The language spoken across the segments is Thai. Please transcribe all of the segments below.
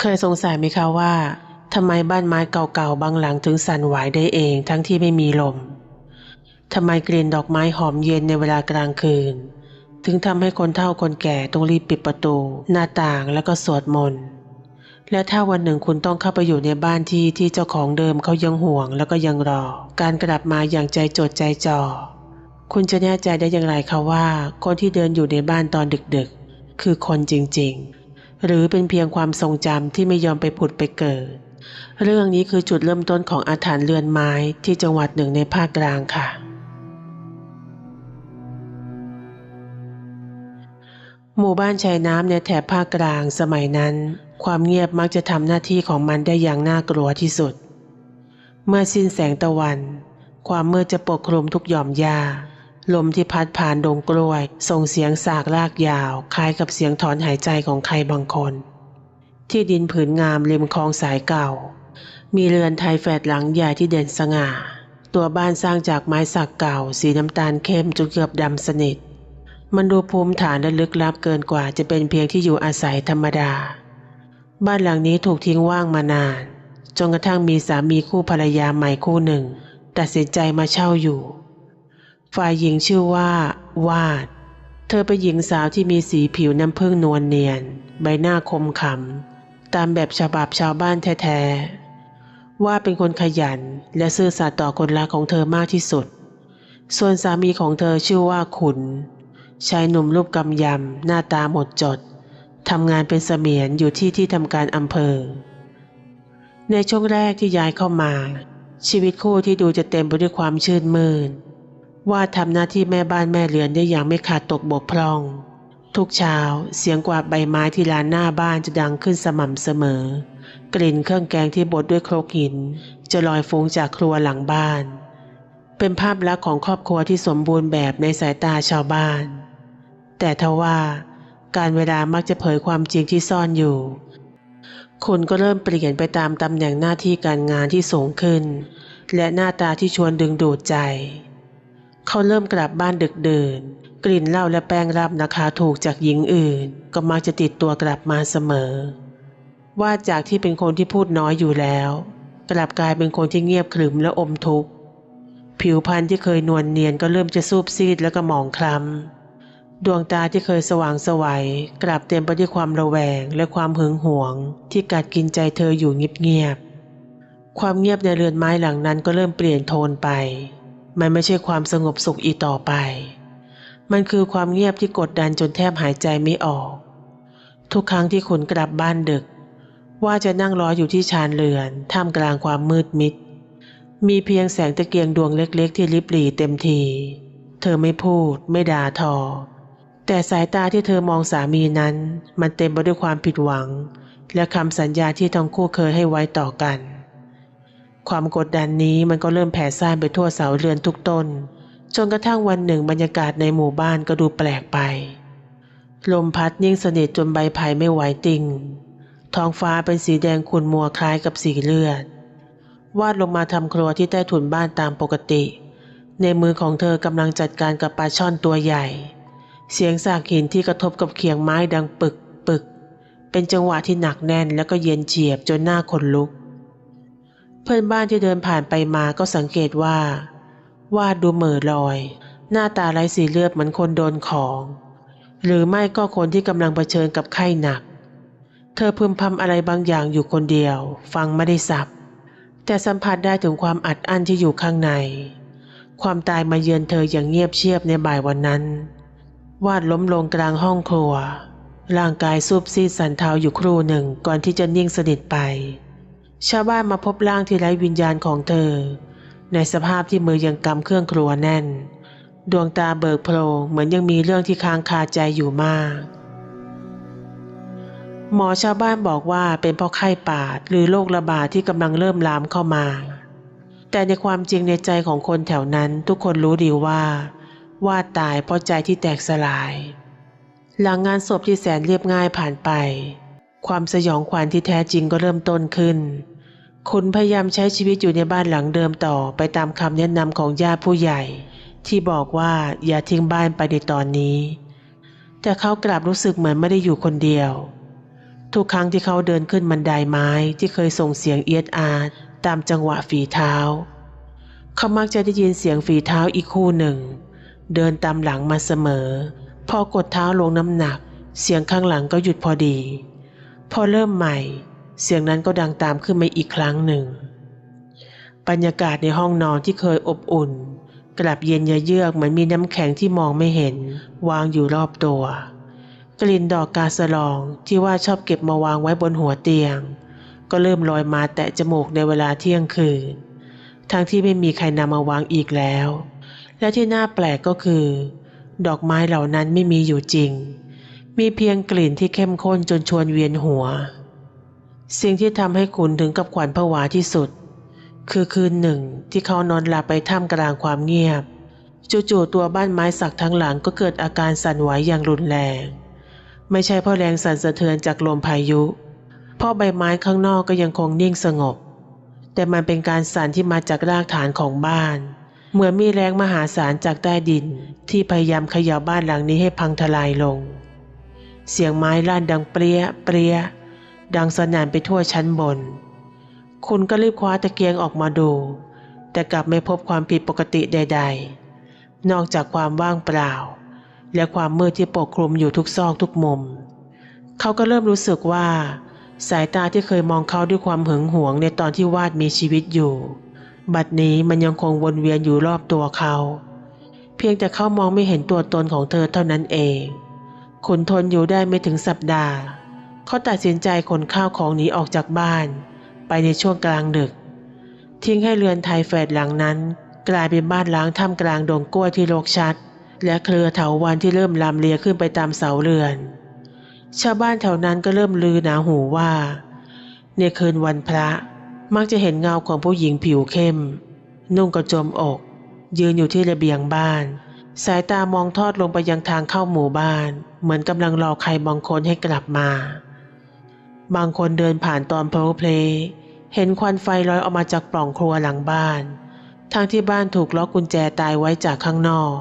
เคยสงสัยไหมคะว่าทำไมบ้านไม้เก่าๆบางหลังถึงสั่นไหวได้เองทั้งที่ไม่มีลมทำไมกลิ่นดอกไม้หอมเย็นในเวลากลางคืน ถึงทำให้คนเฒ่าคนแก่ต้องรีบปิดประตู หน้าต่างแล้วก็สวดมนต์และถ้าวันหนึ่งคุณต้องเข้าไปอยู่ในบ้านที่ที่เจ้าของเดิมเขายังห่วงแล้วก็ยังรอ การกลับมาอย่างใจจดใจจ่อคุณจะแน่ใจได้อย่างไรคะว่า คนที่เดินอยู่ในบ้านตอนดึกๆ คือคนจริงๆ หรือเป็นเพียงความทรงจำที่ไม่ยอมไปผุดไปเกิด เรื่องนี้คือจุดเริ่มต้นของอาถรรพ์เรือนไม้ที่จังหวัดหนึ่งในภาคกลางค่ะ หมู่บ้านชายน้ำในแถบภาคกลางสมัยนั้น ความเงียบมักจะทำหน้าที่ของมันได้อย่างน่ากลัวที่สุด เมื่อสิ้นแสงตะวัน ความมืดจะปกคลุมทุกหย่อมหญ้า ลมที่พัดผ่านดงกล้วย ส่งเสียงสากลากยาว คล้ายกับเสียงถอนหายใจของใครบางคน ที่ดินผืนงามริมคลองสายเก่า มีเรือนไทยแฝดหลังใหญ่ที่เด่นสง่า ตัวบ้านสร้างจากไม้สักเก่า สีน้ำตาลเข้มจนเกือบดำสนิท มันดูภูมิฐานและลึกลับเกินกว่าจะเป็นเพียงที่อยู่อาศัยธรรมดา บ้านหลังนี้ถูกทิ้งว่างมานานจนกระทั่งมีสามีคู่ภรรยาใหม่คู่หนึ่ง ตัดสินใจมาเช่าอยู่ ฝ่ายหญิงชื่อว่า วาด เธอเป็นหญิงสาวที่มีสีผิวน้ำผึ้งนวลเนียน ใบหน้าคมขำตามแบบฉบับชาวบ้านแท้ๆว่าเป็นคนขยันและซื่อสัตย์ต่อคนรักของเธอมากที่สุด ส่วนสามีของเธอชื่อว่าขุนชายหนุ่มรูปกำยำหน้าตาหมดจดทำงานเป็นเสมียนอยู่ที่ที่ทำการอำเภอ ในช่วงแรกที่ย้ายเข้ามา ชีวิตคู่ที่ดูจะเต็มไปด้วยความชื่นมื่น ว่าทำหน้าที่แม่บ้านแม่เรือนได้อย่างไม่ขาดตกบกพร่อง ทุกเช้าเสียงกวาดใบไม้ที่ลานหน้าบ้านจะดังขึ้นสม่ำเสมอ กลิ่นเครื่องแกงที่บดด้วยโครกหิน จะลอยฟุ้งจากครัวหลังบ้าน เป็นภาพลักษณ์ของครอบครัวที่สมบูรณ์แบบในสายตาชาวบ้าน แต่ทว่าการเวลามักจะเผยความจริงที่ซ่อนอยู่ คุณก็เริ่มเปลี่ยนไปตามตำแหน่งหน้าที่การงานที่สูงขึ้น และหน้าตาที่ชวนดึงดูดใจ เขาเริ่มกลับบ้านดึกเดื่นกลิ่นเหล้าและแป้งรับราคาถูกจากหญิงอื่น ก็มักจะติดตัวกลับมาเสมอ ว่าจากที่เป็นคนที่พูดน้อยอยู่แล้ว กลับกลายเป็นคนที่เงียบขรึมและอมทุกข์ผิวพรรณที่เคยนวลเนียนก็เริ่มจะซูบซีดและก็หมองคล้ำดวงตาที่เคยสว่างสวัยกลับเต็มไปด้วยความระแวงและความหึงหวง ที่กัดกินใจเธออยู่เงียบๆความเงียบในเรือนไม้หลังนั้นก็เริ่มเปลี่ยนโทนไป มันไม่ใช่ความสงบสุขอีกต่อไป มันคือความเงียบที่กดดันจนแทบหายใจไม่ออก ทุกครั้งที่ขุนกลับบ้านดึก ว่าจะนั่งรออยู่ที่ชานเรือน ท่ามกลางความมืดมิด มีเพียงแสงตะเกียงดวงเล็กๆ ที่ลิบหลี่เต็มที เธอไม่พูด ไม่ด่าทอ แต่สายตาที่เธอมองสามีนั้น มันเต็มไปด้วยความผิดหวัง และคำสัญญาที่ทั้งคู่เคยให้ไว้ต่อกัน ความกดดันนี้มันก็เริ่มแผ่ซ่านไปทั่วเสาเรือนทุกต้น จนกระทั่งวันหนึ่งบรรยากาศในหมู่บ้านก็ดูแปลกไป ลมพัดนิ่งสนิทจนใบไผ่ไม่ไหวติงท้องฟ้าเป็นสีแดงขุ่นมัวคล้ายกับสีเลือด วาดลงมาทำครัวที่ใต้ถุนบ้านตามปกติ ในมือของเธอกำลังจัดการกับปลาช่อนตัวใหญ่ เสียงสากหินที่กระทบกับเขียงไม้ดังปึกปึก เป็นจังหวะที่หนักแน่นแล้วก็เย็นเฉียบจนหน้าขนลุก พื่อนบ้านที่เดินผ่านไปมาก็สังเกตว่า วาดดูเหม่อลอย หน้าตาไร้สีเลือดเหมือนคนโดนของ หรือไม่ก็คนที่กำลังเผชิญกับไข้หนัก เธอพึมพำอะไรบางอย่างอยู่คนเดียว ฟังไม่ได้สับ แต่สัมผัสได้ถึงความอัดอั้นที่อยู่ข้างใน ความตายมาเยือนเธออย่างเงียบเชียบในบ่ายวันนั้น วาดล้มลงกลางห้องครัว ร่างกายซูบซีดสันเทาอยู่ครู่หนึ่งก่อนที่จะนิ่งสนิทไป ชาวบ้านมาพบร่างที่ไร้วิญญาณของเธอ ในสภาพที่มือยังกำเครื่องครัวแน่น ดวงตาเบิกโพลงเหมือนยังมีเรื่องที่ค้างคาใจอยู่มาก หมอชาวบ้านบอกว่าเป็นเพราะไข้ปาดหรือโรคระบาดที่กำลังเริ่มลามเข้ามา แต่ในความจริงในใจของคนแถวนั้นทุกคนรู้ดีว่า ว่าตายเพราะใจที่แตกสลาย หลังงานศพที่แสนเรียบง่ายผ่านไป ความสยองขวัญที่แท้จริงก็เริ่มต้นขึ้น คุณพยายามใช้ชีวิตอยู่ในบ้านหลังเดิมต่อไปตามคำแนะนำของญาติผู้ใหญ่ ที่บอกว่าอย่าทิ้งบ้านไปในตอนนี้ แต่เขากลับรู้สึกเหมือนไม่ได้อยู่คนเดียว ทุกครั้งที่เขาเดินขึ้นบันไดไม้ที่เคยส่งเสียงเอียดอาดตามจังหวะฝีเท้า เขามักจะได้ยินเสียงฝีเท้าอีกคู่หนึ่ง เดินตามหลังมาเสมอ พอกดเท้าลงน้ำหนัก เสียงข้างหลังก็หยุดพอดี พอเริ่มใหม่ เสียงนั้นก็ดังตามขึ้นมาอีกครั้งหนึ่ง บรรยากาศในห้องนอนที่เคยอบอุ่น กลับเย็นยะเยือกเหมือนมีน้ำแข็งที่มองไม่เห็น วางอยู่รอบตัว กลิ่นดอกกาสลองที่ว่าชอบเก็บมาวางไว้บนหัวเตียง ก็เริ่มลอยมาแตะจมูกในเวลาเที่ยงคืน ทั้งที่ไม่มีใครนำมาวางอีกแล้ว และที่น่าแปลกก็คือ ดอกไม้เหล่านั้นไม่มีอยู่จริง มีเพียงกลิ่นที่เข้มข้นจนชวนเวียนหัว สิ่งที่ทำให้คุณถึงกับขวัญผวาที่สุด คือคืนหนึ่งที่เขานอนหลับไปท่ามกลางความเงียบ จู่ๆตัวบ้านไม้สักทั้งหลังก็เกิดอาการสั่นไหวอย่างรุนแรง ไม่ใช่เพราะแรงสั่นสะเทือนจากลมพายุ เพราะใบไม้ข้างนอกก็ยังคงนิ่งสงบ แต่มันเป็นการสั่นที่มาจากรากฐานของบ้านเหมือนมีแรงมหาศาลจากใต้ดินที่พยายามเขย่าบ้านหลังนี้ให้พังทลายลง เสียงไม้ลั่นดังเปรี้ยเปรี้ยดังสนั่นไปทั่วชั้นบน คุณก็รีบคว้าตะเกียงออกมาดู แต่กลับไม่พบความผิดปกติใด ๆ นอกจากความว่างเปล่า และความมืดที่ปกคลุมอยู่ทุกซอกทุกมุม เขาก็เริ่มรู้สึกว่า สายตาที่เคยมองเขาด้วยความหึงหวงในตอนที่วาดมีชีวิตอยู่ บัดนี้มันยังคงวนเวียนอยู่รอบตัวเขา เพียงแต่เขามองไม่เห็นตัวตนของเธอเท่านั้นเอง คุณทนอยู่ได้ไม่ถึงสัปดาห์ เขาตัดสินใจขนข้าวของหนีออกจากบ้าน ไปในช่วงกลางดึก ทิ้งให้เรือนไทยแฝดหลังนั้น กลายเป็นบ้านล้างท่ามกลางดงกล้วยที่รกชัด และเครือเถาวันที่เริ่มลำเลียขึ้นไปตามเสาเรือน ชาวบ้านแถวนั้นก็เริ่มลือหนาหูว่า ในคืนวันพระ มักจะเห็นเงาของผู้หญิงผิวเข้ม นุ่งกระโจมอก ยืนอยู่ที่ระเบียงบ้าน สายตามองทอดลงไปยังทางเข้าหมู่บ้าน เหมือนกำลังรอใครบางคนให้กลับมา บางคนเดินผ่านตอนโพลเพลเห็นควันไฟลอยออกมาจากปล่องครัวหลังบ้านทางที่บ้านถูกล็อกกุญแจตายไว้จากข้างนอก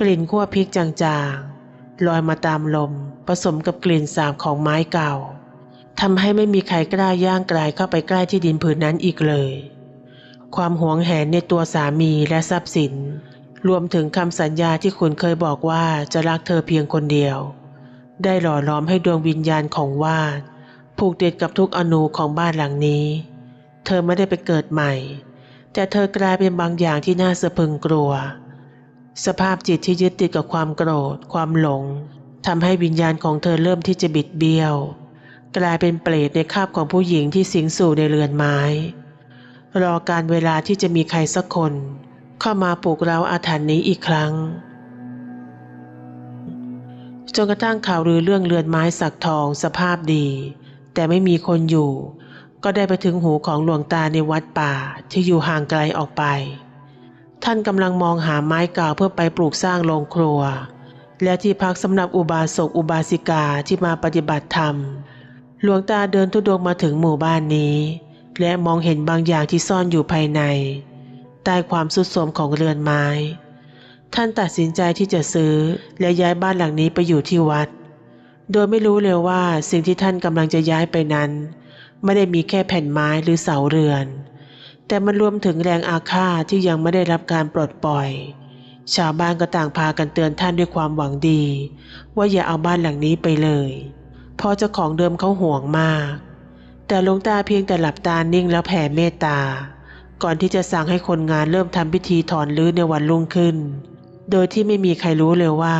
กลิ่นขั่วพริกจางๆลอยมาตามลม ผสมกับกลิ่นสาบของไม้เก่าทำให้ไม่มีใครกล้าย่างกลายเข้าไปใกล้ที่ดินผืนนั้นอีกเลย ความหวงแหนในตัวสามีและทรัพย์สิน รวมถึงคำสัญญาที่คุณเคยบอกว่าจะรักเธอเพียงคนเดียว ได้หล่อล้อมให้ดวงวิญญาณของวาด ผูกติดกับทุกอนูของบ้านหลังนี้ เธอไม่ได้ไปเกิดใหม่ แต่เธอกลายเป็นบางอย่างที่น่าสะพึงกลัว สภาพจิตที่ยึดติดกับความโกรธ ความหลงทำให้วิญญาณของเธอเริ่มที่จะบิดเบี้ยว กลายเป็นเปรตในคาบของผู้หญิงที่สิงสู่ในเรือนไม้ รอการเวลาที่จะมีใครสักคน เข้ามาปลุกเราอาถรรพ์นี้อีกครั้ง จนกระทั่งข่าวลือเรื่องเรือนไม้สักทองสภาพดี แต่ไม่มีคนอยู่ ก็ได้ไปถึงหูของหลวงตาในวัดป่าที่อยู่ห่างไกลออกไป ท่านกำลังมองหาไม้เก่าเพื่อไปปลูกสร้างโรงครัว และที่พักสำหรับอุบาสกอุบาสิกาที่มาปฏิบัติธรรม หลวงตาเดินทุดงมาถึงหมู่บ้านนี้และมองเห็นบางอย่างที่ซ่อนอยู่ภายใน ใต้ความสุดโทมของเรือนไม้ ท่านตัดสินใจที่จะซื้อและย้ายบ้านหลังนี้ไปอยู่ที่วัด โดยไม่รู้เลยว่าสิ่งที่ท่านกำลังจะย้ายไปนั้น ไม่ได้มีแค่แผ่นไม้หรือเสาเรือน แต่มันรวมถึงแรงอาฆาตที่ยังไม่ได้รับการปลดปล่อย ชาวบ้านก็ต่างพากันเตือนท่านด้วยความหวังดี ว่าอย่าเอาบ้านหลังนี้ไปเลยเพราะเจ้าของเดิมเขาห่วงมาก แต่หลวงตาเพียงแต่หลับตานิ่งแล้วแผ่เมตตา ก่อนที่จะสั่งให้คนงานเริ่มทำพิธีถอนรื้อในวันรุ่งขึ้น โดยที่ไม่มีใครรู้เลยว่า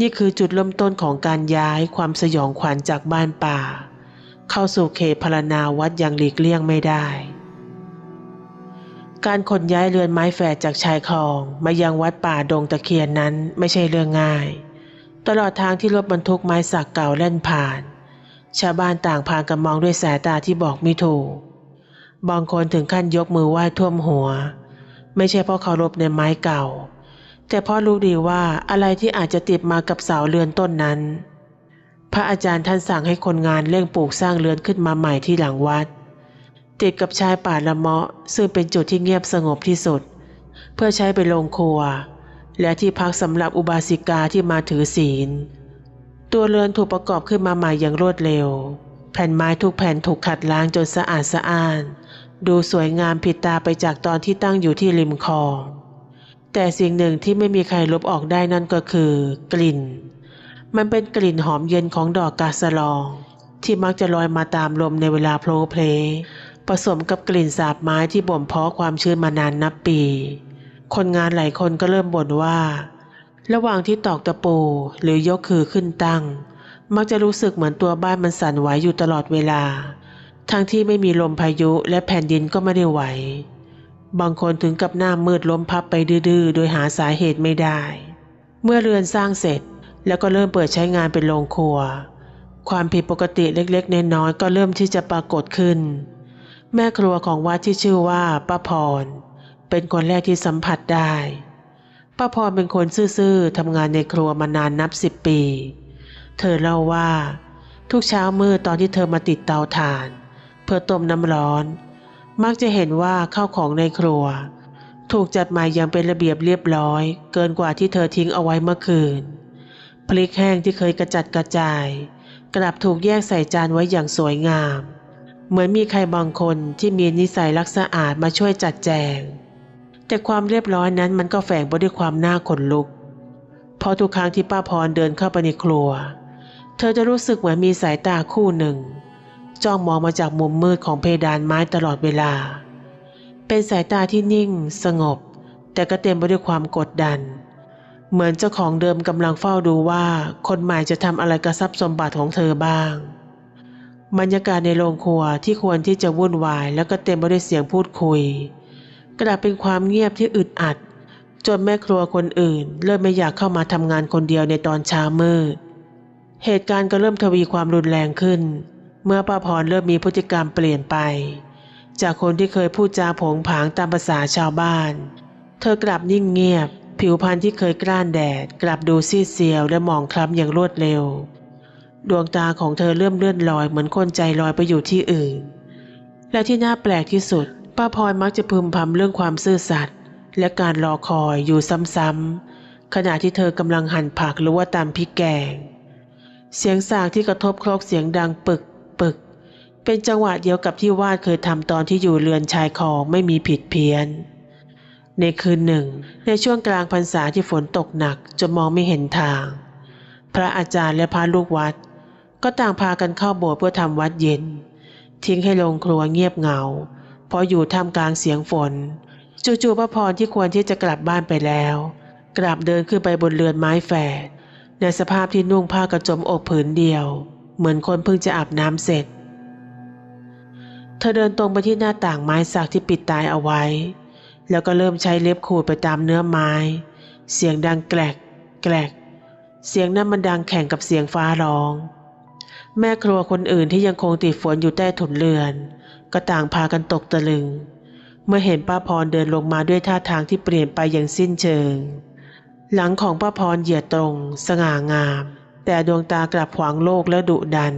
นี่คือจุดเริ่มต้นของการย้ายความสยองขวัญจากบ้านป่า เข้าสู่เขตพารณาวัดอย่างหลีกเลี่ยงไม่ได้ การขนย้ายเรือนไม้แฝดจากชายคลองมายังวัดป่าดงตะเคียนนั้นไม่ใช่เรื่องง่าย ตลอดทางที่รถบรรทุกไม้สักเก่าแล่นผ่าน ชาวบ้านต่างพากันมองด้วยสายตาที่บอกไม่ถูก บางคนถึงขั้นยกมือไหว้ท่วมหัว ไม่ใช่เพราะเคารพในไม้เก่า แต่เพราะรู้ดีว่าอะไรที่อาจจะติดมากับเสาเรือนต้นนั้น พระอาจารย์ท่านสั่งให้คนงานเร่งปลูกสร้างเรือนขึ้นมาใหม่ที่หลังวัด ติดกับชายป่าละเมาะซึ่งเป็นจุดที่เงียบสงบที่สุด เพื่อใช้ไปนโรงครัว และที่พักสำหรับอุบาสิกาที่มาถือศีล ตัวเรือนถูกประกอบขึ้นมาใหม่อย่างรวดเร็ว แผ่นไม้ทุกแผ่นถูกขัดล้างจนสะอาดสะอ้าน ดูสวยงามผิดตาไปจากตอนที่ตั้งอยู่ที่ริมคลอง แต่สิ่งหนึ่งที่ไม่มีใครลบออกได้นั่นก็คือ กลิ่น มันเป็นกลิ่นหอมเย็นของดอกกาสลอง ที่มักจะลอยมาตามลมในเวลาโพลเพลผสมกับกลิ่นสาบไม้ที่บ่มเพาะความชื้นมานานนับปี คนงานหลายคนก็เริ่มบ่นว่า ระหว่างที่ตอกตะปูหรือยกคือขึ้นตั้ง มักจะรู้สึกเหมือนตัวบ้านมันสั่นไหวอยู่ตลอดเวลา ทั้งที่ไม่มีลมพายุและแผ่นดินก็ไม่ได้ไหว บางคนถึงกับหน้ามืดล้มพับไปดื้อๆ โดยหาสาเหตุไม่ได้ เมื่อเรือนสร้างเสร็จแล้วก็เริ่มเปิดใช้งานเป็นโรงครัว ความผิดปกติเล็กๆน้อยๆก็เริ่มที่จะปรากฏขึ้น แม่ครัวของวัดที่ชื่อว่าป้าพร เป็นคนแรกที่สัมผัสได้ป้าพรเป็นคนซื่อๆทำงานในครัวมานานนับสิบปี เธอเล่าว่า ทุกเช้ามืดตอนที่เธอมาติดเตาถ่าน เพื่อต้มน้ำร้อน มักจะเห็นว่าข้าวของในครัว ถูกจัดมาอย่างเป็นระเบียบเรียบร้อย เกินกว่าที่เธอทิ้งเอาไว้เมื่อคืน พริกแห้งที่เคยกระจัดกระจาย กลับถูกแยกใส่จานไว้อย่างสวยงาม เหมือนมีใครบางคนที่มีนิสัยรักสะอาดมาช่วยจัดแจง แต่ความเรียบร้อยนั้นมันก็แฝงไปด้วยความน่าขนลุกเพราะทุกครั้งที่ป้าพรเดินเข้าไปในครัว เธอจะรู้สึกเหมือนมีสายตาคู่หนึ่ง จ้องมองมาจากมุมมืดของเพดานไม้ตลอดเวลา เป็นสายตาที่นิ่ง สงบ แต่ก็เต็มไปด้วยความกดดัน เหมือนเจ้าของเดิมกำลังเฝ้าดูว่า คนใหม่จะทำอะไรกับทรัพย์สมบัติของเธอบ้าง บรรยากาศในโรงครัวที่ควรที่จะวุ่นวาย แล้วก็เต็มไปด้วยเสียงพูดคุย กลับเป็นความเงียบที่อึดอัด จนแม่ครัวคนอื่น เริ่มไม่อยากเข้ามาทำงานคนเดียวในตอนเช้ามืด เหตุการณ์ก็เริ่มทวีความรุนแรงขึ้น เมื่อป้าพรเริ่มมีพฤติกรรมเปลี่ยนไป จากคนที่เคยพูดจาผงผางตามภาษาชาวบ้าน เธอกลับนิ่งเงียบ ผิวพรรณที่เคยกล้านแดด กลับดูซีดเซียวและหมองคล้ำอย่างรวดเร็ว ดวงตาของเธอเริ่มเลื่อนลอยเหมือนคนใจลอยไปอยู่ที่อื่น และที่น่าแปลกที่สุด ป้าพรมักจะพึมพำเรื่องความซื่อสัตย์และการรอคอยอยู่ซ้ำๆขณะที่เธอกำลังหั่นผักหรือว่าตำพริกแกงเสียงสากที่กระทบครกเสียงดังปึก ปึก เป็นจังหวะเดียวกับที่วาดเคยทำตอนที่อยู่เรือนชายคองไม่มีผิดเพี้ยน ในคืนหนึ่ง ในช่วงกลางพรรษาที่ฝนตกหนักจนมองไม่เห็นทาง พระอาจารย์และพระลูกวัด ก็ต่างพากันเข้าโบสถ์เพื่อทำวัดเย็น ทิ้งให้โรงครัวเงียบเหงา เพราะอยู่ท่ามกลางเสียงฝน จู่ๆพระพรที่ควรที่จะกลับบ้านไปแล้ว กลับเดินขึ้นไปบนเรือนไม้แฝดในสภาพที่นุ่งผ้ากระจมอกผืนเดียว เหมือนคนเพิ่งจะอาบน้ำเสร็จ เธอเดินตรงไปที่หน้าต่างไม้สักที่ปิดตายเอาไว้ แล้วก็เริ่มใช้เล็บขูดไปตามเนื้อไม้ เสียงดังแกลก แกลก เสียงนั้นมันดังแข่งกับเสียงฟ้าร้อง แม่ครัวคนอื่นที่ยังคงติดฝนอยู่ใต้ถุนเรือน ก็ต่างพากันตกตะลึง เมื่อเห็นป้าพรเดินลงมาด้วยท่าทางที่เปลี่ยนไปอย่างสิ้นเชิง หลังของป้าพรเหยียดตรง สง่างาม แต่ดวงตากลับขวางโลกและดุดัน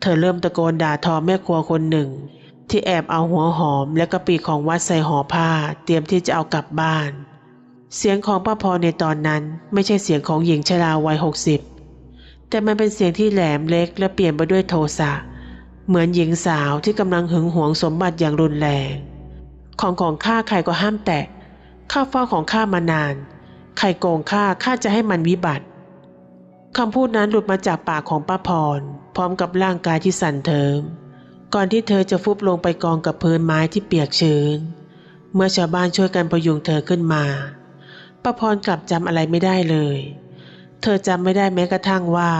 เธอเริ่มตะโกนด่าทอแม่ครัวคนหนึ่ง ที่แอบเอาหัวหอมและกระปิของวัดใส่ห่อผ้า เตรียมที่จะเอากลับบ้าน เสียงของป้าพรในตอนนั้นไม่ใช่เสียงของหญิงชราวัยหกสิบแต่มันเป็นเสียงที่แหลมเล็กและเปลี่ยนไปด้วยโทสะเหมือนหญิงสาวที่กำลังหึงหวงสมบัติอย่างรุนแรง ของของข้าใครก็ห้ามแตะข้าเฝ้าของข้ามานาน ใครโกงข้าข้าจะให้มันวิบัติ คำพูดนั้นหลุดมาจากปากของป้าพร พร้อมกับร่างกายที่สั่นเทิม ก่อนที่เธอจะฟุบลงไปกองกับพื้นไม้ที่เปียกชื้น เมื่อชาวบ้านช่วยกันพยุงเธอขึ้นมาป้าพรกลับจำอะไรไม่ได้เลย เธอจำไม่ได้แม้กระทั่งว่า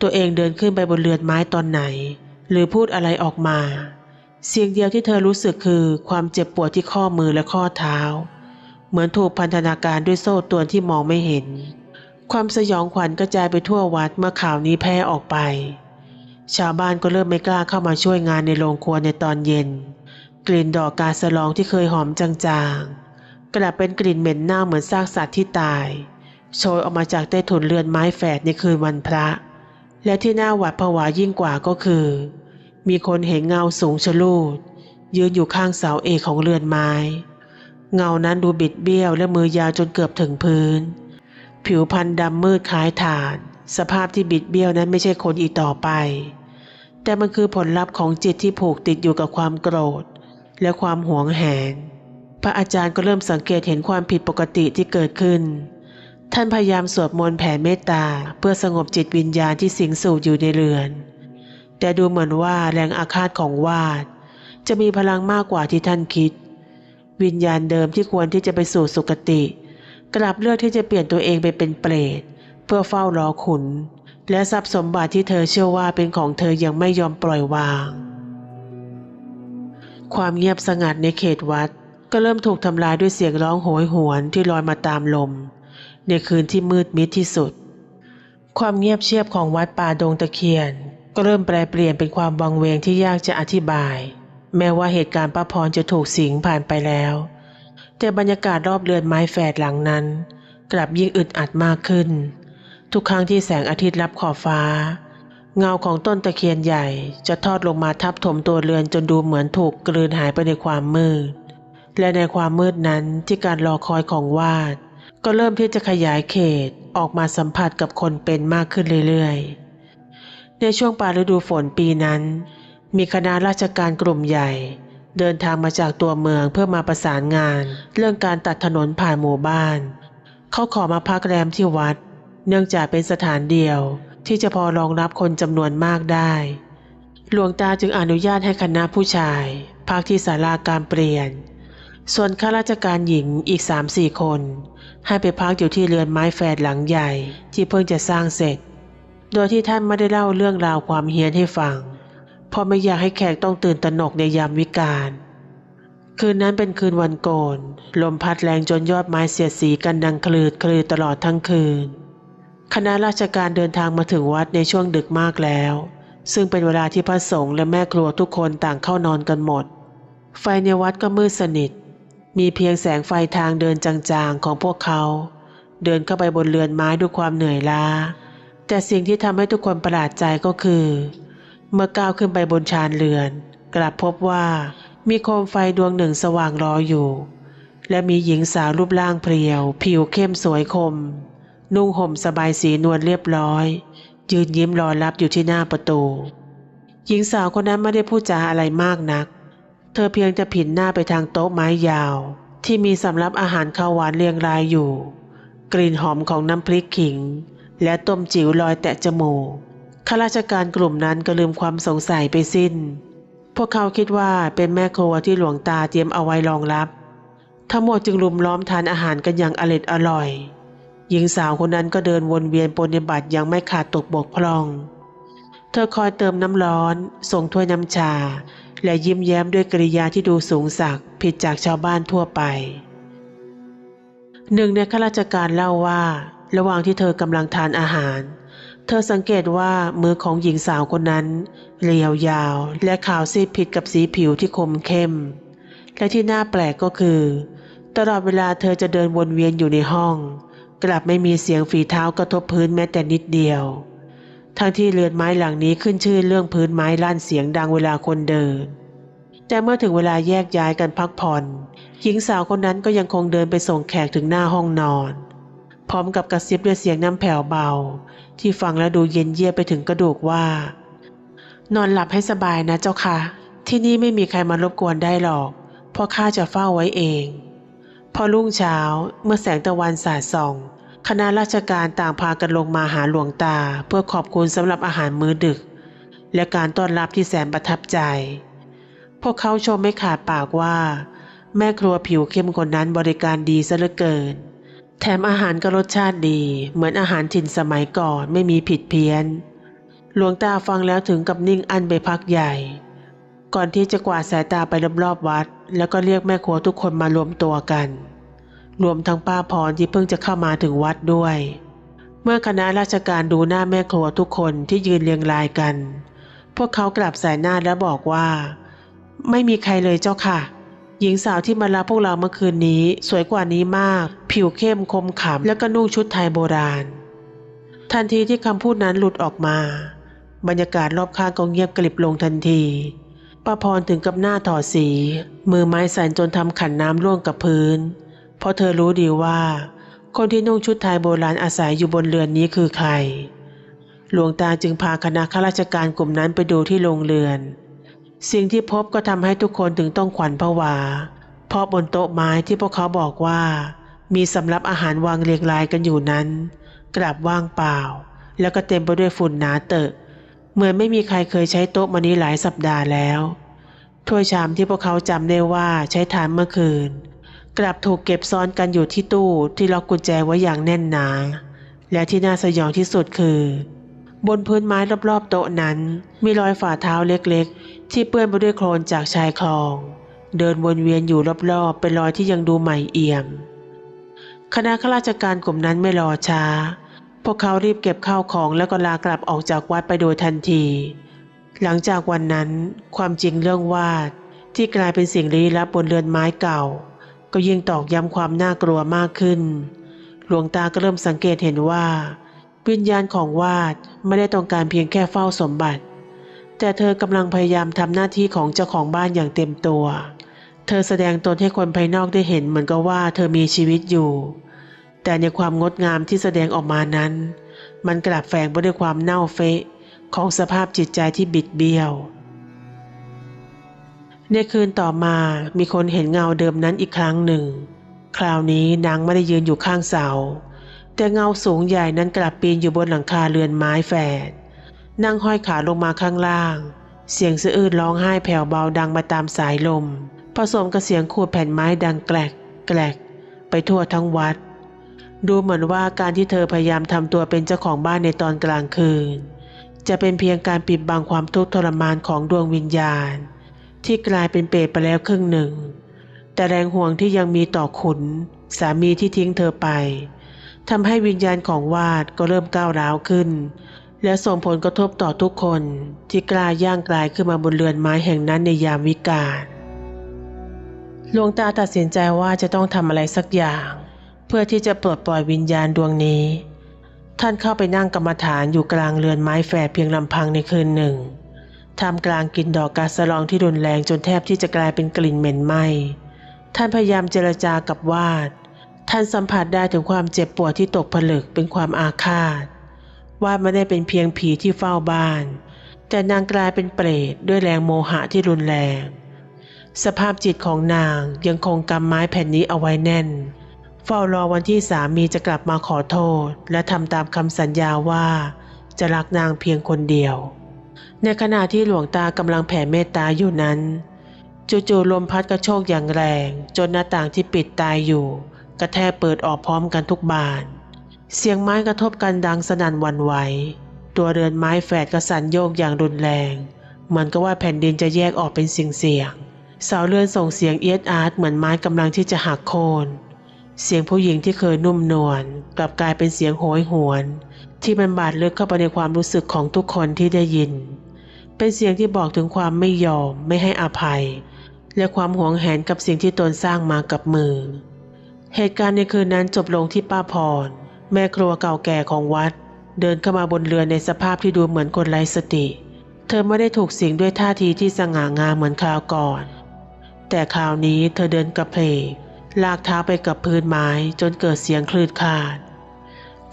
ตัวเองเดินขึ้นไปบนเรือนไม้ตอนไหน หรือพูดอะไรออกมา เสียงเดียวที่เธอรู้สึกคือความเจ็บปวดที่ข้อมือและข้อเท้า เหมือนถูกพันธนาการด้วยโซ่ตวนที่มองไม่เห็น ความสยองขวัญกระจายไปทั่ววัดเมื่อข่าวนี้แพร่ออกไป ชาวบ้านก็เริ่มไม่กล้าเข้ามาช่วยงานในโรงครัวในตอนเย็น กลิ่นดอกกาสลองที่เคยหอมจางๆ กลับเป็นกลิ่นเหม็นเน่าเหมือนซากสัตว์ที่ตายโชยออกมาจากใต้ถุนเรือนไม้แฝดในคืนวันพระ และที่น่าหวาดผวายิ่งกว่าก็คือ มีคนเห็นเงาสูงชะลูด ยืนอยู่ข้างเสาเอกของเรือนไม้ เงานั้นดูบิดเบี้ยวและมือยาวจนเกือบถึงพื้น ผิวพรรณดำมืดคล้ายถ่าน สภาพที่บิดเบี้ยวนั้นไม่ใช่คนอีกต่อไปแแต่มันคือผลลัพธ์ของจิตที่ผูกติดอยู่กับความโกรธ และความหวงแหน พระอาจารย์ก็เริ่มสังเกตเห็นความผิดปกติที่เกิดขึ้น ท่านพยายามสวดมนต์แผ่เมตตา เพื่อสงบจิตวิญญาณที่สิงสู่อยู่ในเรือน แต่ดูเหมือนว่าแรงอาฆาตของวาด จะมีพลังมากกว่าที่ท่านคิด วิญญาณเดิมที่ควรที่จะไปสู่สุคติ กลับเลือกที่จะเปลี่ยนตัวเองไปเป็นเปรต เพื่อเฝ้ารอขุน และทรัพย์สมบัติที่เธอเชื่อว่าเป็นของเธอยังไม่ยอมปล่อยวาง ความเงียบสงัดในเขตวัด ก็เริ่มถูกทำลายด้วยเสียงร้องโหยหวนที่ลอยมาตามลม ในคืนที่มืดมิดที่สุด ความเงียบเชียบของวัดป่าดงตะเคียน ก็เริ่มแปลเปลี่ยนเป็นความวังเวงที่ยากจะอธิบาย แม้ว่าเหตุการณ์ป้าพรจะถูกสิงผ่านไปแล้ว แต่บรรยากาศรอบเรือนไม้แฝดหลังนั้น กลับยิ่งอึดอัดมากขึ้น ทุกครั้งที่แสงอาทิตย์รับขอบฟ้า เงาของต้นตะเคียนใหญ่จะทอดลงมาทับถมตัวเรือนจนดูเหมือนถูกกลืนหายไปในความมืด และในความมืดนั้นที่การรอคอยของวาด ก็เริ่มที่จะขยายเขตออกมาสัมผัสกับคนเป็นมากขึ้นเรื่อยๆ ในช่วงปลายฤดูฝนปีนั้น มีคณะราชการกลุ่มใหญ่ เดินทางมาจากตัวเมืองเพื่อมาประสานงาน เรื่องการตัดถนนผ่านหมู่บ้าน เขาขอมาพักแรมที่วัด เนื่องจากเป็นสถานเดียว ที่จะพอรองรับคนจำนวนมากได้ หลวงตาจึงอนุญาตให้คณะผู้ชายพักที่ศาลาการเปลี่ยน ส่วนข้าราชการหญิงอีกสามสี่คน ให้ไปพักอยู่ที่เรือนไม้แฝดหลังใหญ่ที่เพิ่งจะสร้างเสร็จ โดยที่ท่านไม่ได้เล่าเรื่องราวความเฮี้ยนให้ฟัง เพราะไม่อยากให้แขกต้องตื่นตระหนกในยามวิกาลคืนนั้นเป็นคืนวันโกน ลมพัดแรงจนยอดไม้เสียดสีกันดังคลืดคลืดตลอดทั้งคืน คณะราชการเดินทางมาถึงวัดในช่วงดึกมากแล้ว ซึ่งเป็นเวลาที่พระสงฆ์และแม่ครัวทุกคนต่างเข้านอนกันหมด ไฟในวัดก็มืดสนิท มีเพียงแสงไฟทางเดินจางๆของพวกเขา เดินเข้าไปบนเรือนไม้ด้วยความเหนื่อยล้า แต่สิ่งที่ทำให้ทุกคนประหลาดใจก็คือ เมื่อก้าวขึ้นไปบนชานเรือน กลับพบว่ามีโคมไฟดวงหนึ่งสว่างรออยู่ และมีหญิงสาวรูปร่างเพรียว ผิวเข้มสวยคม นุ่งห่มสบายสีนวลเรียบร้อย ยืนยิ้มรอรับอยู่ที่หน้าประตู หญิงสาวคนนั้นไม่ได้พูดจาอะไรมากนัก เธอเพียงจะผินหน้าไปทางโต๊ะไม้ยาว ที่มีสำรับอาหารข้าวหวานเรียงรายอยู่ กลิ่นหอมของน้ำพริกขิง และต้มจิ๋วลอยแตะจมูก ข้าราชการกลุ่มนั้นก็ลืมความสงสัยไปสิ้น พวกเขาคิดว่าเป็นแม่ครัวที่หลวงตาเตรียมเอาไว้รองรับ ทั้งหมดจึงรุมล้อมทานอาหารกันอย่างอร็ดอร่อย หญิงสาวคนนั้นก็เดินวนเวียนปฏิบัติอย่างไม่ขาดตกบกพร่อง เธอคอยเติมน้ำร้อน ส่งถ้วยน้ำชา และยิ้มแย้มด้วยกริยาที่ดูสูงสักผิดจากชาวบ้านทั่วไป หนึ่งในข้าราชการเล่าว่า ระหว่างที่เธอกำลังทานอาหาร เธอสังเกตว่ามือของหญิงสาวคนนั้นเรียวยาว และขาวซีดผิดกับสีผิวที่คมเข้ม และที่น่าแปลกก็คือ ตลอดเวลาเธอจะเดินวนเวียนอยู่ในห้อง กลับไม่มีเสียงฝีเท้ากระทบพื้นแม้แต่นิดเดียว ทั้งที่เรือนไม้หลังนี้ขึ้นชื่อเรื่องพื้นไม้ลั่นเสียงดังเวลาคนเดิน แต่เมื่อถึงเวลาแยกย้ายกันพักผ่อน หญิงสาวคนนั้นก็ยังคงเดินไปส่งแขกถึงหน้าห้องนอน พร้อมกับกระซิบด้วยเสียงน้ำแผ่วเบา ที่ฟังแล้วดูเย็นเยียไปถึงกระดูกว่า นอนหลับให้สบายนะเจ้าค่ะ ที่นี่ไม่มีใครมารบกวนได้หรอกเพราะข้าจะเฝ้าไว้เอง พอรุ่งเช้าเมื่อแสงตะวันสาดส่อง คณะราชการต่างพากันลงมาหาหลวงตา เพื่อขอบคุณสำหรับอาหารมื้อดึก และการต้อนรับที่แสนประทับใจ พวกเขาชมไม่ขาดปากว่า แม่ครัวผิวเข้มคนนั้นบริการดีซะเหลือเกิน มอาหารก็รสชาติดี เหมือนอาหารถิ่นสมัยก่อนไม่มีผิดเพี้ยน หลวงตาฟังแล้วถึงกับนิ่งอั้นไปพักใหญ่ ก่อนที่จะกวาดสายตาไปรอบๆวัด แล้วก็เรียกแม่ครัวทุกคนมารวมตัวกัน รวมทั้งป้าพรที่เพิ่งจะเข้ามาถึงวัดด้วย เมื่อคณะราชการดูหน้าแม่ครัวทุกคนที่ยืนเรียงรายกัน พวกเขากลับสายหน้าและบอกว่า ไม่มีใครเลยเจ้าค่ะ หญิงสาวที่มารับพวกเราเมื่อคืนนี้ สวยกว่านี้มาก ผิวเข้มคมขำและก็นุ่งชุดไทยโบราณ ทันทีที่คำพูดนั้นหลุดออกมา บรรยากาศรอบข้างก็เงียบกริบลงทันทีป้าพรถึงกับหน้าถอดสี มือไม้สั่นจนทำขันน้ำร่วงกับพื้น เพราะเธอรู้ดีว่า คนที่นุ่งชุดไทยโบราณอาศัยอยู่บนเรือนนี้คือใคร หลวงตาจึงพาคณะข้าราชการกลุ่มนั้นไปดูที่โรงเรือน สิ่งที่พบก็ทำให้ทุกคนถึงต้องขวัญผวา เพราะบนโต๊ะไม้ที่พวกเขาบอกว่า มีสำรับอาหารวางเรียงรายกันอยู่นั้น กลับว่างเปล่า แล้วก็เต็มไปด้วยฝุ่นหนาเตอะ เหมือนไม่มีใครเคยใช้โต๊ะมานี้หลายสัปดาห์แล้วถ้วยชามที่พวกเขาจำได้ว่าใช้ทานเมื่อคืน กลับถูกเก็บซ้อนกันอยู่ที่ตู้ที่ล็อกกุญแจไว้อย่างแน่นหนา และที่น่าสยองที่สุดคือ บนพื้นไม้รอบๆโต๊ะนั้น มีรอยฝ่าเท้าเล็กๆ ที่เปื้อนไปด้วยโคลนจากชายคลอง เดินวนเวียนอยู่รอบๆ เป็นรอยที่ยังดูใหม่เอี่ยม คณะข้าราชการกลุ่มนั้นไม่รอช้า พวกเขารีบเก็บข้าวของแล้วก็ลากลับออกจากวัดไปโดยทันที หลังจากวันนั้นความจริงเรื่องวาดที่กลายเป็นสิ่งลี้ลับบนเรือนไม้เก่า ก็ยิ่งตอกย้ำความน่ากลัวมากขึ้น หลวงตาก็เริ่มสังเกตเห็นว่า วิญญาณของวาดไม่ได้ต้องการเพียงแค่เฝ้าสมบัติ แต่เธอกำลังพยายามทำหน้าที่ของเจ้าของบ้านอย่างเต็มตัว เธอแสดงตนให้คนภายนอกได้เห็นเหมือนกับว่าเธอมีชีวิตอยู่ แต่ในความงดงามที่แสดงออกมานั้น มันกลับแฝงไปด้วยความเน่าเฟะของสภาพจิตใจที่บิดเบี้ยว ในคืนต่อมามีคนเห็นเงาเดิมนั้นอีกครั้งหนึ่ง คราวนี้นางไม่ได้ยืนอยู่ข้างเสา แต่เงาสูงใหญ่นั้นกลับปีนอยู่บนหลังคาเรือนไม้แฝด นั่งห้อยขาลงมาข้างล่าง เสียงสะอื้นร้องไห้แผ่วเบาดังมาตามสายลม ผสมกับเสียงขูดแผ่นไม้ดังแกลกแกลกไปทั่วทั้งวัด ดูเหมือนว่าการที่เธอพยายามทำตัวเป็นเจ้าของบ้านในตอนกลางคืน จะเป็นเพียงการปิดบังความทุกข์ทรมานของดวงวิญญาณ ที่กลายเป็นเปรตไปแล้วครึ่งหนึ่ง แต่แรงห่วงที่ยังมีต่อขุน สามีที่ทิ้งเธอไป ทำให้วิญญาณของวาดก็เริ่มก้าวร้าวขึ้น และส่งผลกระทบต่อทุกคนที่กล้าย่างกลายขึ้นมาบนเรือนไม้แห่งนั้นในยามวิกาลหลวงตาตัดสินใจว่าจะต้องทำอะไรสักอย่าง เพื่อที่จะปลดปล่อยวิญญาณดวงนี้ ท่านเข้าไปนั่งกรรมฐานอยู่กลางเรือนไม้แฝดเพียงลำพังในคืนหนึ่งทำกลางกลิ่นดอกกาสลองที่รุนแรงจนแทบที่จะกลายเป็นกลิ่นเหม็นไหม้ท่านพยายามเจรจากับวาด ท่านสัมผัสได้ถึงความเจ็บปวดที่ตกผลึกเป็นความอาฆาต ว่าไม่ได้เป็นเพียงผีที่เฝ้าบ้าน แต่นางกลายเป็นเปรตด้วยแรงโมหะที่รุนแรง สภาพจิตของนางยังคงกำไม้แผ่นนี้เอาไว้แน่น เฝ้ารอวันที่สามีจะกลับมาขอโทษ และทำตามคำสัญญาว่า จะรักนางเพียงคนเดียว ในขณะที่หลวงตากำลังแผ่เมตตาอยู่นั้น จู่ๆลมพัดกระโชกอย่างแรง จนหน้าต่างที่ปิดตายอยู่ กระแทกเปิดออกพร้อมกันทุกบาน เสียงไม้กระทบกันดังสนั่นวันไหว ตัวเรือนไม้แฝดกระสันโยกอย่างรุนแรง เหมือนกับว่าแผ่นดินจะแยกออกเป็นสิ่งเสียงๆเสาเรือนส่งเสียงเอียดอาร์ตเหมือนไม้กำลังที่จะหักโค่นเสียงผู้หญิงที่เคยนุ่มนวลกลับกลายเป็นเสียงโหยหวน ที่มันบาดลึกเข้าไปในความรู้สึกของทุกคนที่ได้ยิน เป็นเสียงที่บอกถึงความไม่ยอมไม่ให้อภัย และความหวงแหนกับสิ่งที่ตนสร้างมากับมือ เหตุการณ์ในคืนนั้นจบลงที่ป้าพร แม่ครัวเก่าแก่ของวัด เดินเข้ามาบนเรือในสภาพที่ดูเหมือนคนไร้สติ เธอไม่ได้ถูกสิงด้วยท่าทีที่สง่างามเหมือนคราวก่อน แต่คราวนี้เธอเดินกระเพกลากเท้าไปกับพื้นไม้จนเกิดเสียงคลื่นขาด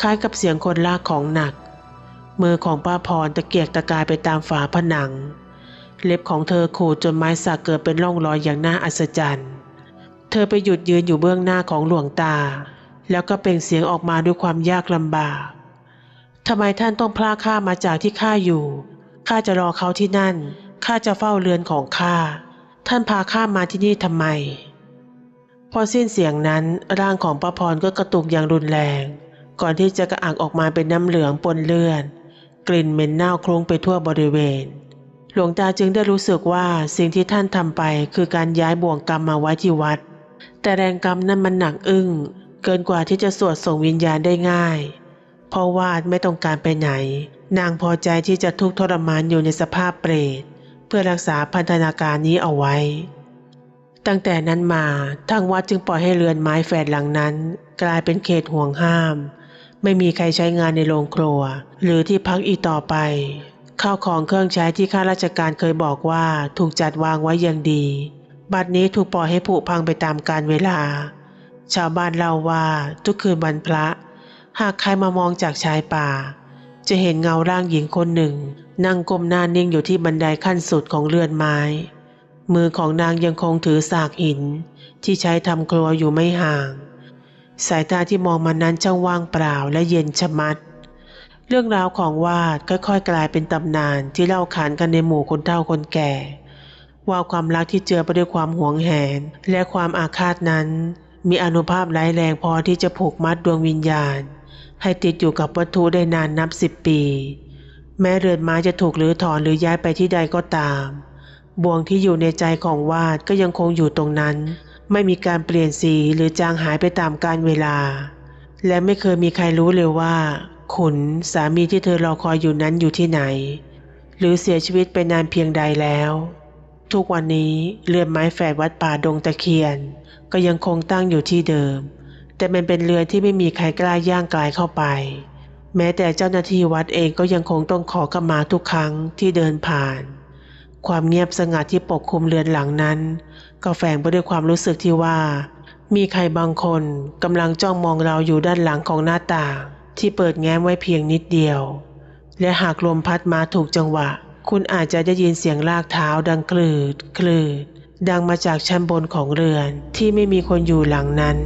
คล้ายกับเสียงคนลากของหนัก มือของป้าพรตะเกียกตะกายไปตามฝาผนัง เล็บของเธอขูดจนไม้สักเกิดเป็นร่องรอยอย่างน่าอัศจรรย์ เธอไปหยุดยืนอยู่เบื้องหน้าของหลวงตา แล้วก็เปล่งเสียงออกมาด้วยความยากลำบากทำไมท่านต้องพลาข้ามาจากที่ข้าอยู่ข้าจะรอเขาที่นั่นข้าจะเฝ้าเรือนของข้าท่านพาข้ามาที่นี่ทำไม พอสิ้นเสียงนั้นร่างของป้าพรก็กระตุกอย่างรุนแรง ก่อนที่จะกระอักออกมาเป็นน้ำเหลืองปนเลือดกลิ่นเหม็นเน่าคลุ้งไปทั่วบริเวณ หลวงตาจึงได้รู้สึกว่าสิ่งที่ท่านทำไปคือการย้ายบ่วงกรรมมาไว้ที่วัด แต่แรงกรรมนั้นมันหนักอึ้งเกินกว่าที่จะสวดส่งวิญญาณได้ง่าย เพราะวาดไม่ต้องการไปไหน นางพอใจที่จะทุกข์ทรมานอยู่ในสภาพเปรต เพื่อรักษาพันธนาการนี้เอาไว้ ตั้งแต่นั้นมาทางวัดจึงปล่อยให้เรือนไม้แฝดหลังนั้น กลายเป็นเขตห่วงห้าม ไม่มีใครใช้งานในโรงครัว หรือที่พักอีกต่อไปข้าวของเครื่องใช้ที่ข้าราชการเคยบอกว่าถูกจัดวางไว้อย่างดี บัดนี้ถูกปล่อยให้ผุพังไปตามกาลเวลา ชาวบ้านเล่าว่าทุกคืนวันพระ หากใครมามองจากชายป่า จะเห็นเงาร่างหญิงคนหนึ่ง นั่งก้มหน้านิ่งอยู่ที่บันไดขั้นสุดของเรือนไม้ มือของนางยังคงถือสากหิน ที่ใช้ทำครัวอยู่ไม่ห่าง สายตาที่มองมานั้นช่างว่างเปล่าและเย็นชะมัดเรื่องราวของวาดค่อยๆกลายเป็นตำนานที่เล่าขานกันในหมู่คนเฒ่าคนแก่ ว่าความรักที่เจอไปด้วยความหวงแหน และความอาฆาตนั้น มีอนุภาพร้ายแรงพอที่จะผูกมัดดวงวิญญาณ ให้ติดอยู่กับวัตถุได้นานนับสิบปี แม้เรือนไม้จะถูกรื้อถอนหรือย้ายไปที่ใดก็ตาม บ่วงที่อยู่ในใจของวาดก็ยังคงอยู่ตรงนั้น ไม่มีการเปลี่ยนสีหรือจางหายไปตามกาลเวลา และไม่เคยมีใครรู้เลยว่า ขุนสามีที่เธอรอคอยอยู่นั้นอยู่ที่ไหน หรือเสียชีวิตไปนานเพียงใดแล้ว ทุกวันนี้เรือนไม้แฝดวัดป่าดงตะเคียน ก็ยังคงตั้งอยู่ที่เดิม แต่มันเป็นเรือนที่ไม่มีใครกล้าย่างกลายเข้าไป แม้แต่เจ้าหน้าที่วัดเองก็ยังคงต้องขอขมาทุกครั้งที่เดินผ่าน ความเงียบสงัดที่ปกคลุมเรือนหลังนั้น ก็แฝงไปด้วยความรู้สึกที่ว่า มีใครบางคนกำลังจ้องมองเราอยู่ด้านหลังของหน้าต่าง ที่เปิดแง้มไว้เพียงนิดเดียว และหากลมพัดมาถูกจังหวะ คุณอาจจะได้ยินเสียงลากเท้าดังคลืดคลืด ดังมาจากชั้นบนของเรือนที่ไม่มีคนอยู่หลังนั้น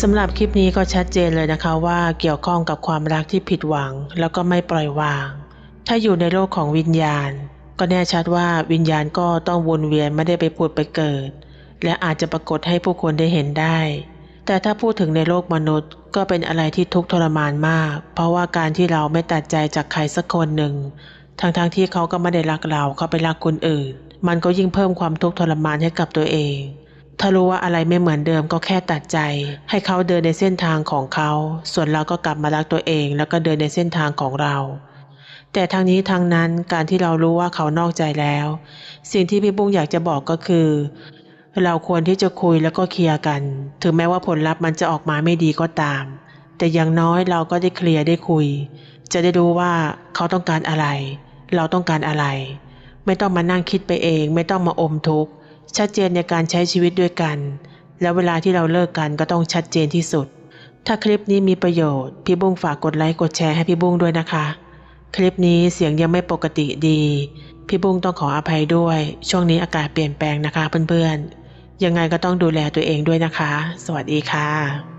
สำหรับคลิปนี้ก็ชัดเจนเลยนะคะว่าเกี่ยวข้องกับความรักที่ผิดหวัง แล้วก็ไม่ปล่อยวาง ถ้าอยู่ในโลกของวิญญาณ ก็แน่ชัดว่าวิญญาณก็ต้องวนเวียนไม่ได้ไปผุดไปเกิด และอาจจะปรากฏให้ผู้คนได้เห็นได้ แต่ถ้าพูดถึงในโลกมนุษย์ ก็เป็นอะไรที่ทุกข์ทรมานมาก เพราะว่าการที่เราไม่ตัดใจจากใครสักคนหนึ่ง ทั้งๆทที่เขาก็ไม่ได้รักเราเขาไปรักคนอื่น มันก็ยิ่งเพิ่มความทุกข์ทรมานให้กับตัวเอง ถ้ารู้ว่าอะไรไม่เหมือนเดิมก็แค่ตัดใจ ให้เขาเดินในเส้นทางของเขา ส่วนเราก็กลับมารักตัวเอง แล้วก็เดินในเส้นทางของเรา แต่ทางนี้ทางนั้นการที่เรารู้ว่าเขานอกใจแล้ว สิ่งที่พี่บุ้งอยากจะบอกก็คือ เราควรที่จะคุยแล้วก็เคลียร์กัน ถึงแม้ว่าผลลัพธ์มันจะออกมาไม่ดีก็ตาม แต่อย่างน้อยเราก็ได้เคลียร์ได้คุย จะได้รู้ว่าเขาต้องการอะไร เราต้องการอะไร ไม่ต้องมานั่งคิดไปเอง ไม่ต้องมาอมทุกข์ชัดเจนในการใช้ชีวิตด้วยกัน แล้วเวลาที่เราเลิกกันก็ต้องชัดเจนที่สุด ถ้าคลิปนี้มีประโยชน์ พี่บุ้งฝากกดไลค์กดแชร์ให้พี่บุ้งด้วยนะคะ คลิปนี้เสียงยังไม่ปกติดี พี่บุ้งต้องขออภัยด้วย ช่วงนี้อากาศเปลี่ยนแปลงนะคะเพื่อนๆ ยังไงก็ต้องดูแลตัวเองด้วยนะคะ สวัสดีค่ะ